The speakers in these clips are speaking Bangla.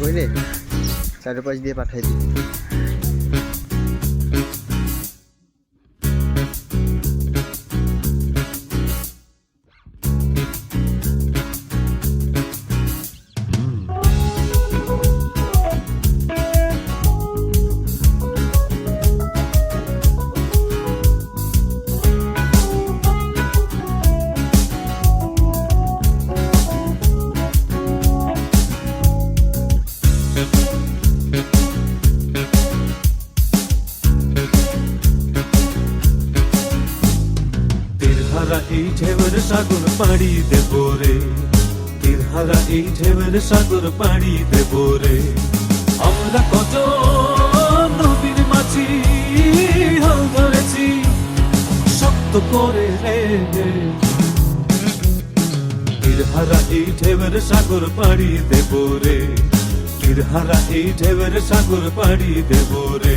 করে চারপাশ দিয়ে পাঠাই দিই। তীরহারা এই ঢেউয়ের সাগর পাড়ি দেব রে তীরহারা এই ঢেউয়ের সাগর পাড়ি দেব রে আমরা কত নবীর মাঝি হাল ধরেছি শক্ত করে রে তীরহারা এই ঢেউয়ের সাগর পাড়ি দেব রে তীরহারা এই ঢেউয়ের সাগর পাড়ি দেব রে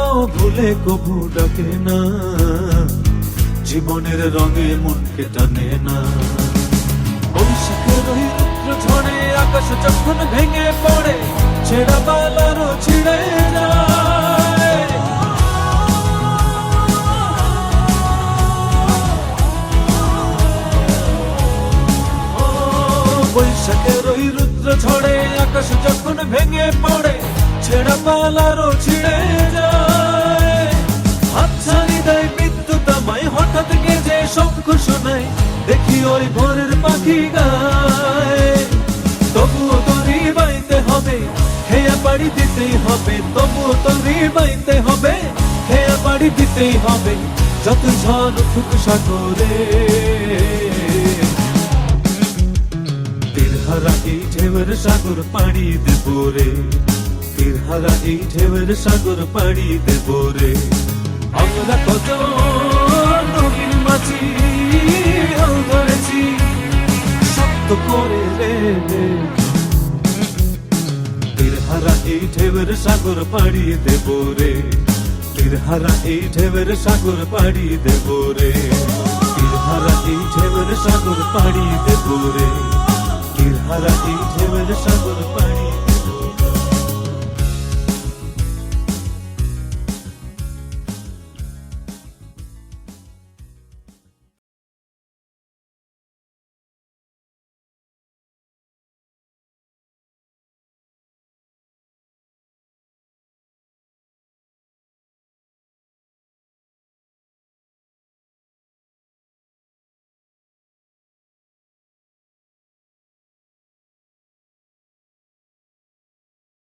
ভুলে কবু ডাকে না। জীবনের রঙে মনকে টানে না। রুদ্র ঝড়ে আকাশ যখন ভেঙে পড়ে, ছেঁড়া পালারও রুদ্র ঝড়ে আকাশ যখন ভেঙে পড়ে, ছেঁড়া পালারও ছিঁড়ে শঙ্খ শোনায় দেখি ওই ভোরের পাখি গায়। তবুও তরি বাইতে হবে, খেয়া বাড়ি দিতেই হবে। তবুও তরি বাইতে হবে, খেয়া বাড়ি দিতেই হবে। যত ঝড় উঠুক সাগরে। তীরহারা এই ঢেউয়ের সাগর পাড়ি দেব রে। তীরহারা এই ঢেউয়ের সাগর পাড়ি দেব রে। আমরা কত নবীন হাল ধরেছি, শক্ত করে রে তীরহারা এই ঢেউয়ের সাগর পাড়ি দেব রে। তীরহারা এই ঢেউয়ের সাগর পাড়ি দেব রে। তীরহারা এই ঢেউয়ের সাগর পাড়ি দেব রে। তীরহারা এই ঢেউয়ের সাগর পাড়ি